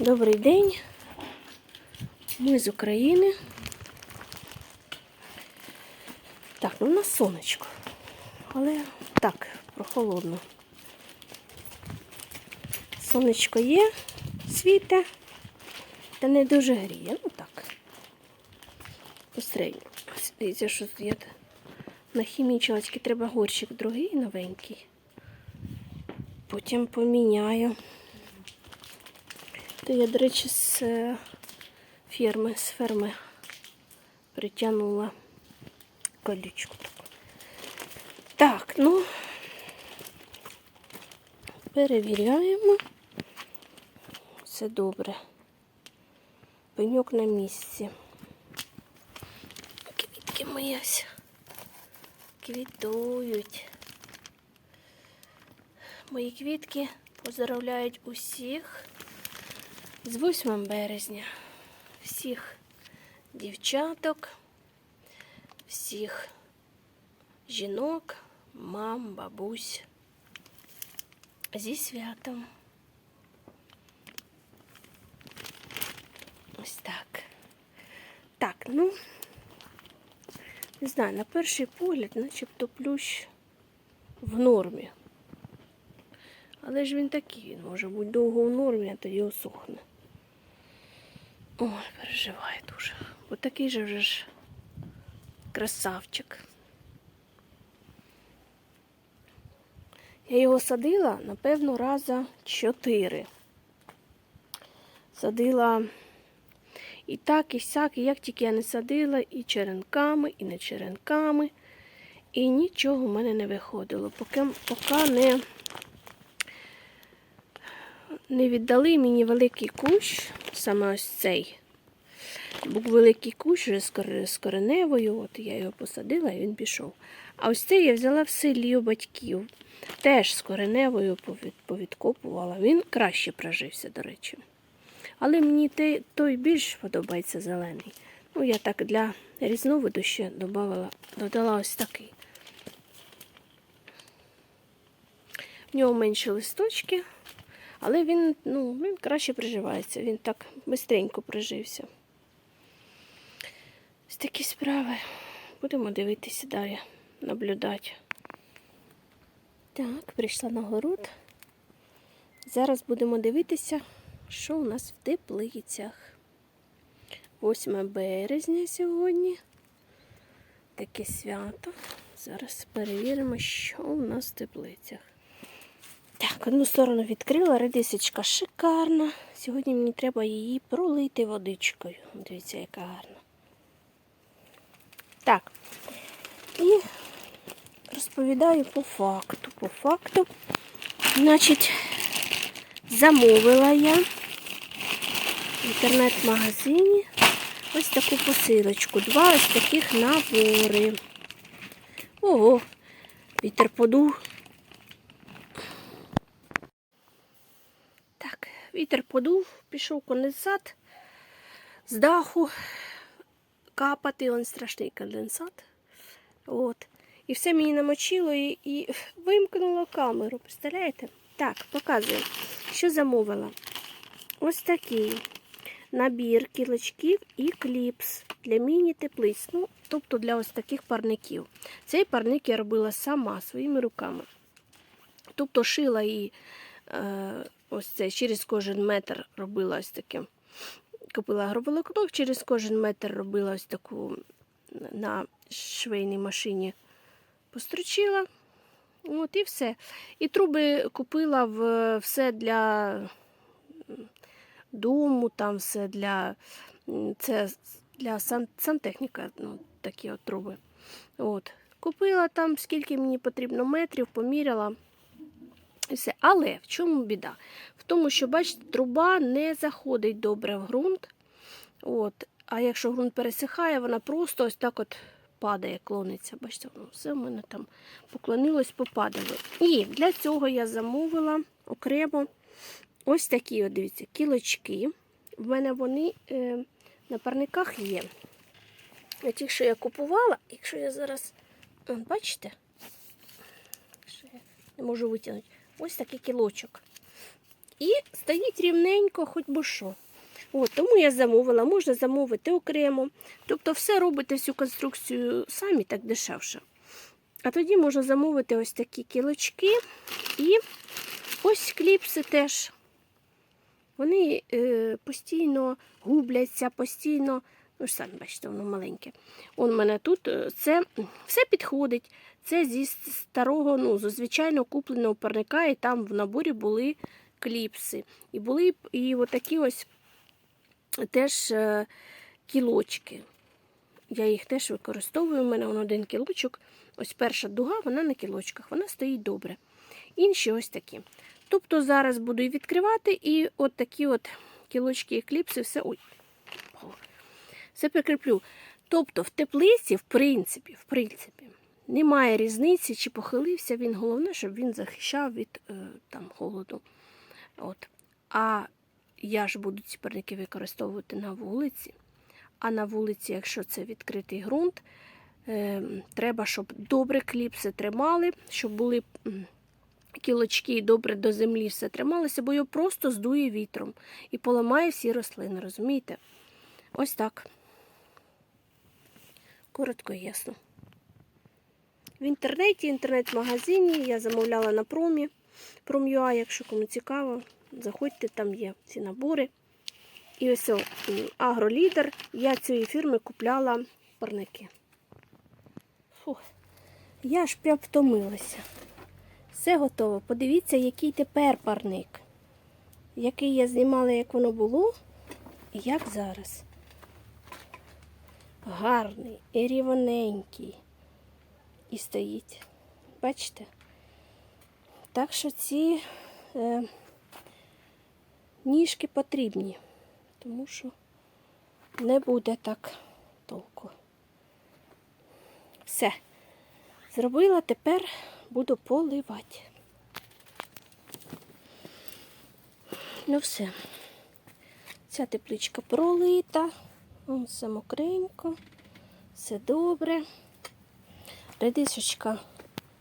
Добрий день. Ми з України. Так, ну у нас сонечко. Але так, прохолодно. Сонечко є, світе, та не дуже гріє. Ну так. Посередньо. Дивіться, що тут є. Нахімічилочки треба горщик другий новенький. Потім поміняю. То я, до речі, з е, ферми, з ферми притягнула колючку. Так, ну перевіряємо. Все добре. Пеньок на місці. Квітки мої квітують. Мої квітки поздравляють усіх з 8 березня. Всіх дівчаток, всіх жінок, мам, бабусь. Зі святом. Ось так. Так, ну, не знаю, на перший погляд, начебто плющ в нормі. Але ж він такий, він може бути довго в нормі, а тоді осохне. Ой, переживає дуже. Такий же вже ж красавчик. Я його садила, напевно, раза чотири. Садила і так, і сяк, і як тільки я не садила, і черенками, і не черенками. І нічого в мене не виходило. Поки, поки не, не віддали мені великий кущ, саме ось цей. Був великий кущ вже з кореневою, от я його посадила і він пішов. А ось цей я взяла в селі у батьків. Теж з кореневою повідкопувала. Він краще прожився, до речі. Але мені той більш подобається зелений. Ну, я так для різновиду ще додала, додала ось такий. В нього менші листочки, але він, ну, він краще приживається. Він так швидко прижився. Ось такі справи. Будемо дивитися далі, наблюдати. Так, прийшла на город. Зараз будемо дивитися, що у нас в теплицях. 8 березня сьогодні. Таке свято. Зараз перевіримо, що у нас в теплицях. Так, одну сторону відкрила, редисочка шикарна. Сьогодні мені треба її пролити водичкою. Дивіться, яка гарна. Так. І розповідаю по факту. По факту, значить, замовила я в інтернет-магазині ось таку посилочку. Два ось таких набори. Ого, вітер подув. Так, вітер подув, пішов конденсат з даху капати, он страшний конденсат. От. І все мені намочило і, і вимкнуло камеру. Представляєте? Так, показую, що замовила. Ось такий набір кілочків і кліпс для міні-теплиць. Ну, тобто для ось таких парників. Цей парник я робила сама своїми руками. Тобто шила і ось це через кожен метр робила ось таке. Купила агроволокно, через кожен метр робила ось таку на швейній машині. Построчила. От і все. І труби купила в все для дому, там все для це для сан, сантехніка, ну, такі от труби. От. Купила там, скільки мені потрібно метрів, поміряла. І все. Але в чому біда? В тому, що, бачите, труба не заходить добре в ґрунт. От. А якщо ґрунт пересихає, вона просто ось так от падає, клониться. Бачите, воно все в мене там поклонилось, попадало. І для цього я замовила окремо ось такі, от, дивіться, кілочки. В мене вони е, на парниках є. А ті, що я купувала, якщо я зараз, бачите, що я не можу витягнути, ось такий кілочок. і стоїть рівненько, хоч би що. От, тому я замовила, можна замовити окремо. Тобто все робите всю конструкцію самі так дешевше. А тоді можна замовити ось такі кілочки і ось кліпси теж. Вони е, постійно губляться, постійно, ну ж самі бачите, воно маленьке. Он в мене тут е, це все підходить. Це зі старого, ну, звичайно купленого парника, і там в наборі були кліпси. І були і отакі ось теж е, кілочки. Я їх теж використовую. У мене он один кілочок. Ось перша дуга, вона на кілочках, вона стоїть добре. Інші ось такі. Тобто зараз буду і відкривати, і от такі от кілочки і кліпси, все. Ой. Все прикріплю. Тобто в теплиці, в принципі, в принципі, немає різниці, чи похилився він. Головне, щоб він захищав від е, там, холоду. От. А я ж буду ці парники використовувати на вулиці. А на вулиці, якщо це відкритий ґрунт, е, треба, щоб добре кліпси тримали, щоб були кілочки і добре до землі все трималося, бо його просто здує вітром і поламає всі рослини, розумієте? Ось так. Коротко і ясно. В інтернеті, інтернет-магазині я замовляла на промі. Пром'юа, якщо кому цікаво, заходьте, там є ці набори. І ось агролідер. Я цієї фірми купляла парники. Фух, я ж прям втомилася. Все готово. Подивіться, який тепер парник. Який я знімала, як воно було, і як зараз. Гарний і рівненький. І стоїть. Бачите? Так що ці е, ніжки потрібні, тому що не буде так толку. Все. Зробила, тепер буду поливати. Ну все. Ця тепличка пролита, Вон все мокренько, все добре. Редисочка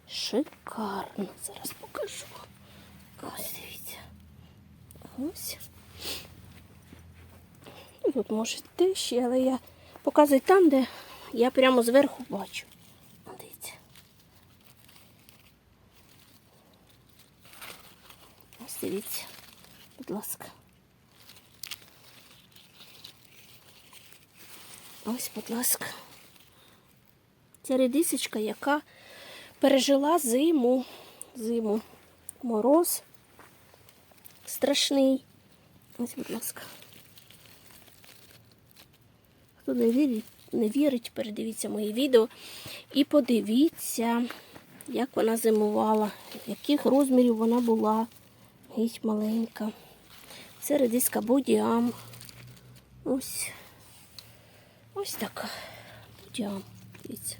шикарна. Зараз покажу. Ось дивіться. Ось. Ну, Тут може йти ще, але я показую там, де я прямо зверху бачу. Дивіться. Ось дивіться, будь ласка. Ось, будь ласка. Ця редисочка, яка пережила зиму. Зиму. Мороз страшний. Ось, будь ласка. Хто не вірить, не вірить, передивіться мої відео і подивіться, як вона зимувала, яких розмірів вона була. Геть маленька. Це редиска бодіам. Ось. Ось така. Бодіам. Дивіться.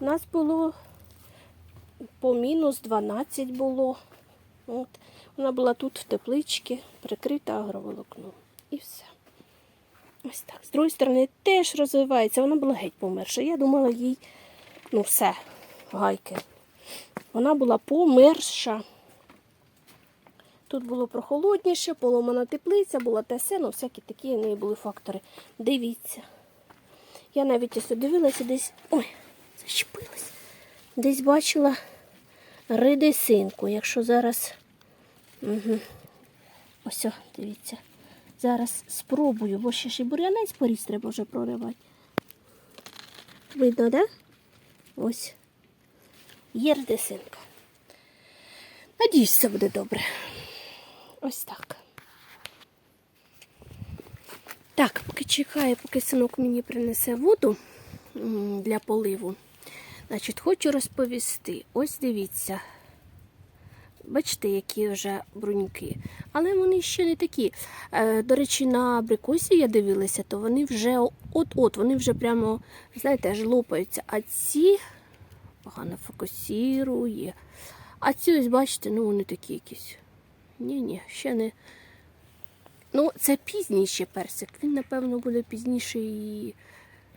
У нас було по мінус 12 було. От. Вона була тут в тепличці, прикрита агроволокном. І все. Ось так. З другої сторони теж розвивається. Вона була геть померша. Я думала їй, ну все, гайки. Вона була померша. Тут було прохолодніше, поломана теплиця, була все, ну всякі такі в неї були фактори. Дивіться. Я навіть ось дивилася десь. Ой, зачепилась. Десь бачила редисинку. Якщо зараз. Угу. Ось, дивіться. Зараз спробую, бо ще ж і бур'янець поріс треба вже проривати. Видно, да? Ось. Є редисинка. Надіюсь, все буде добре. Ось так. Так, поки чекаю, поки синок мені принесе воду для поливу. Значить, хочу розповісти. Ось дивіться. Бачите, які вже бруньки. Але вони ще не такі. Е, До речі, на абрикосі я дивилася, то вони вже от-от, вони вже прямо, знаєте, аж лопаються. А ці погано фокусірує. А ці, ось, бачите, ну вони такі якісь. Ні-ні, ще не. Ну, це пізній ще персик. Він, напевно, буде пізніше і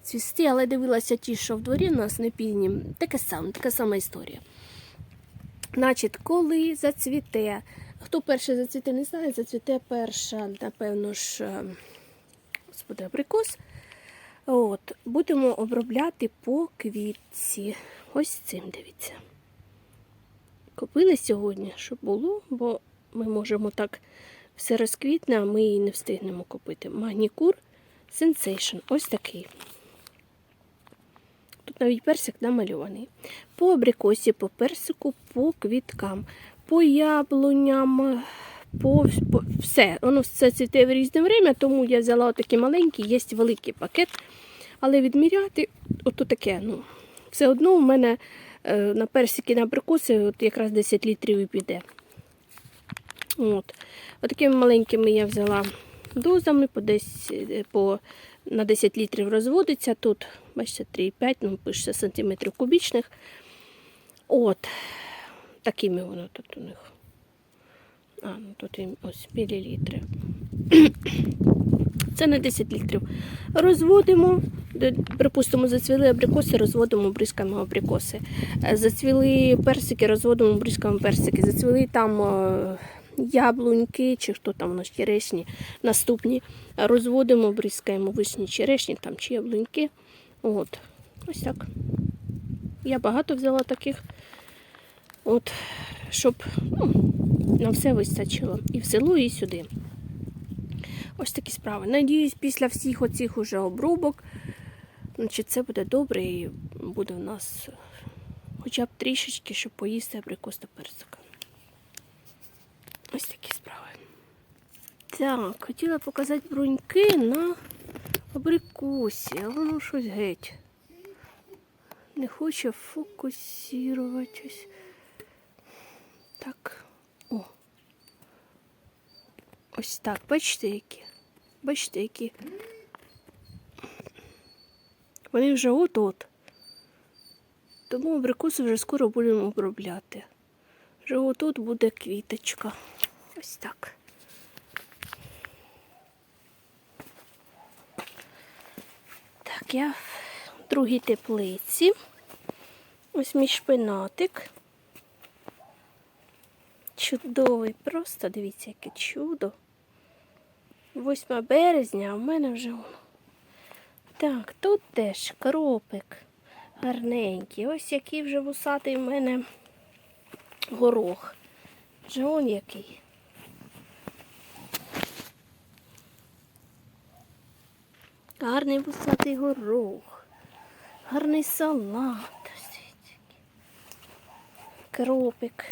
цвісти, але дивилася ті, що в дворі у нас не пізні. Таке саме, така сама історія. Значить, коли зацвіте, хто перший зацвіте, не знає, зацвіте перша, напевно ж, е, господи, абрикос. От, будемо обробляти по квітці. Ось цим дивіться. Купили сьогодні, щоб було, бо ми можемо так все розквітне, а ми її не встигнемо купити. Магнікур Sensation. Ось такий. Тут навіть персик намальований. По абрикосі, по персику, по квіткам, по яблуням, по, по все. Воно все цвіте в різне время, тому я взяла отакий маленький, є великий пакет. Але відміряти, ото таке, ну, все одно в мене е, на персики на абрикоси от якраз 10 літрів і піде. От. Отакими маленькими я взяла дозами по 10, по, на 10 літрів розводиться. Тут, бачите, 3,5, ну, пишеться сантиметрів кубічних. От. Такими воно тут у них. А, ну тут ось мілілітри. Це на 10 літрів. Розводимо, припустимо, зацвіли абрикоси, розводимо, бризкаємо абрикоси. Е, Зацвіли персики, розводимо, бризкаємо персики. Зацвіли там е, яблуньки, чи хто там у нас черешні наступні. Розводимо, бризкаємо вишні, черешні там, чи яблуньки. От. Ось так. Я багато взяла таких, от, щоб ну, на все вистачило. І в село, і сюди. Ось такі справи. Надіюсь, після всіх оцих уже обробок, значить, це буде добре і буде в нас хоча б трішечки, щоб поїсти абрикос та. Ось такі справи. Так, хотіла показати бруньки на абрикосі, а воно щось геть. Не хоче фокусуватись. Так. О. Ось так, бачите, які? Бачите, які? Вони вже от-от. Тому абрикоси вже скоро будемо обробляти. Вже отут буде квіточка. Ось так. Так, я в другій теплиці. Ось мій шпинатик. Чудовий, просто дивіться, яке чудо. 8 березня, а в мене вже. Так, тут теж кропик гарненький. Ось який вже вусатий в мене горох. Вже он який. Гарний вусатий горох. Гарний салат. Кропик.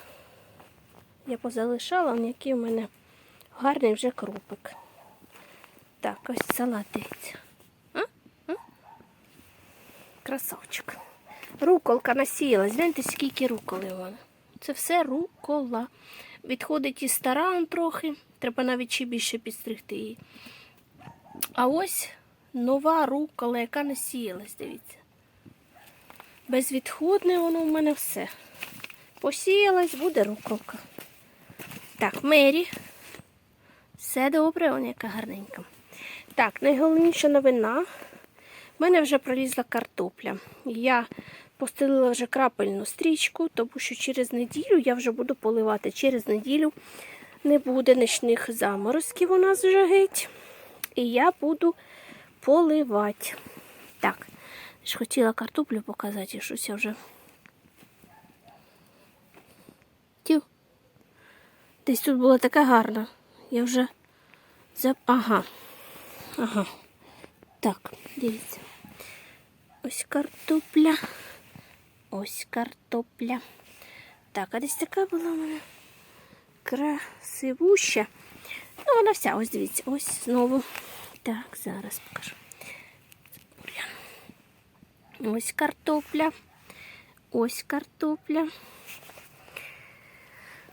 Я позалишала, який у мене гарний вже кропик. Так, ось салат дивіться. А? А? Красавчик. Руколка насіялась. Гляньте, скільки руколи мене. Це все рукола. Відходить і стара трохи. Треба навіть ще більше підстригти її. А ось нова рукола, яка насіялась, дивіться. Безвідходне воно в мене все. Посіялась, буде руколка. Так, Мері. Все добре, вона яка гарненька. Так, найголовніша новина. В мене вже пролізла картопля. Я постелила вже крапельну стрічку, тому що через неділю я вже буду поливати. Через неділю не буде нічних заморозків у нас вже геть. І я буду поливати. Так, ж хотіла картоплю показати, щось я вже. Тю. Десь тут була така гарна. Я вже зап... Ага. Ага. Так, дивіться. Ось картопля. Ось картопля. Так, а десь така була в мене красивуща. Ну, вона вся, ось дивіться, ось знову. Так, зараз покажу. Ось картопля. Ось картопля.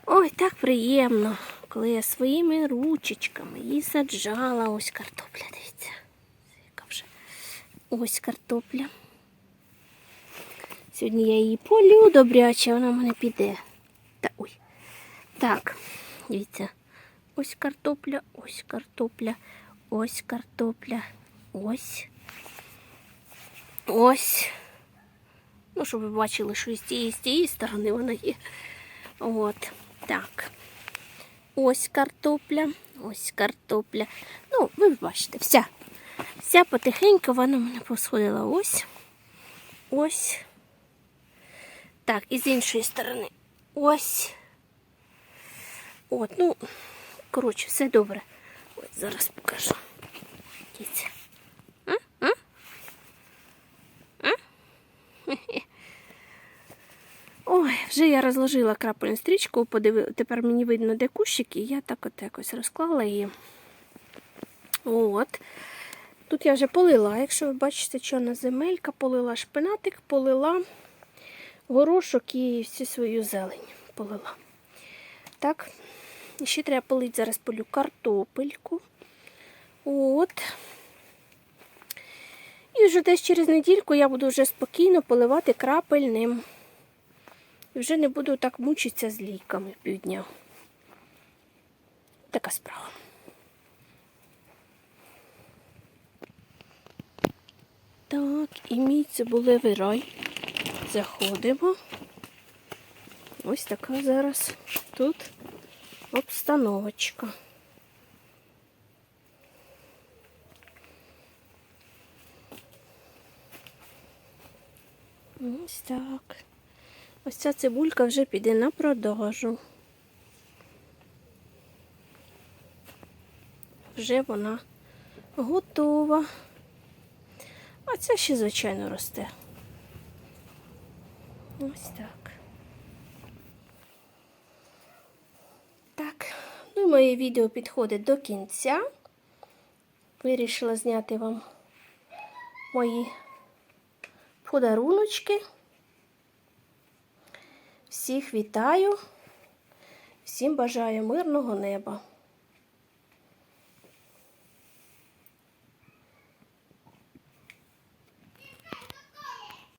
Ой, так приємно, коли я своїми ручечками її саджала. Ось картопля, дивіться. Яка вже. Ось картопля. Сьогодні я її полю добряче, вона в мене піде. Та, ой. Так, дивіться. Ось картопля, ось картопля, ось картопля, ось. Ось. Ну, щоб ви бачили, що і з тієї, з тієї сторони вона є. От. Так. Ось картопля. Ось картопля. Ну, ви бачите, вся. Вся потихеньку вона мене посходила. Ось. Ось. Так, і з іншої сторони. Ось. От, ну, коротше, все добре. Ось зараз покажу. Дивіться. Ой, вже я розложила крапельну стрічку, подивила. Тепер мені видно, де кущики, я так от якось розклала її. От. Тут я вже полила, якщо ви бачите, чорна земелька, полила шпинатик, полила горошок і всю свою зелень полила. Так, і ще треба полити, зараз полю картопельку. От. І вже десь через недільку я буду вже спокійно поливати крапельним. І вже не буду так мучитися з ліками півдня. Така справа. Так, і мій цибулевий рай. Заходимо. Ось така зараз тут обстановочка. Ось так. Ось ця цибулька вже піде на продажу. Вже вона готова. А ця ще, звичайно, росте. Ось так ну і моє відео підходить до кінця. Вирішила зняти вам мої подаруночки. Всіх вітаю, всім бажаю мирного неба.